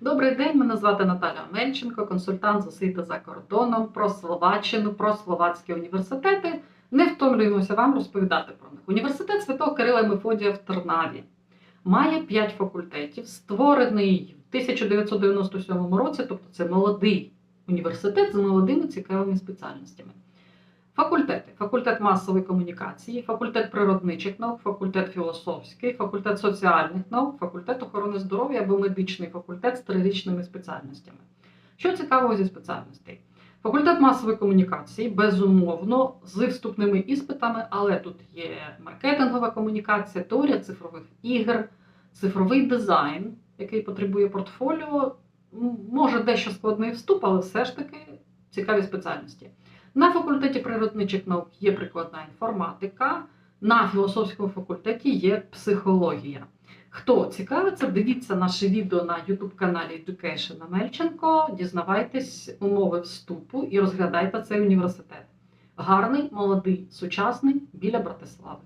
Добрий день, мене звати Наталя Мельченко, консультант з освіти за кордоном про Словаччину, про словацькі університети. Не втомлюємося вам розповідати про них. Університет Святого Кирила і Мефодія в Тернаві має 5 факультетів, створений в 1997 році, тобто це молодий університет з молодими цікавими спеціальностями. Факультет масової комунікації, факультет природничих наук, факультет філософський, факультет соціальних наук, факультет охорони здоров'я або медичний факультет з трирічними спеціальностями. Що цікавого зі спеціальностей? Факультет масової комунікації, безумовно, з вступними іспитами, але тут є маркетингова комунікація, теорія цифрових ігор, цифровий дизайн, який потребує портфоліо. Може дещо складний вступ, але все ж таки цікаві спеціальності. На факультеті природничих наук є прикладна інформатика, на філософському факультеті є психологія. Хто цікавиться, дивіться наше відео на YouTube каналі Education Мельченко, дізнавайтесь умови вступу і розглядайте цей університет. Гарний, молодий, сучасний біля Братислави.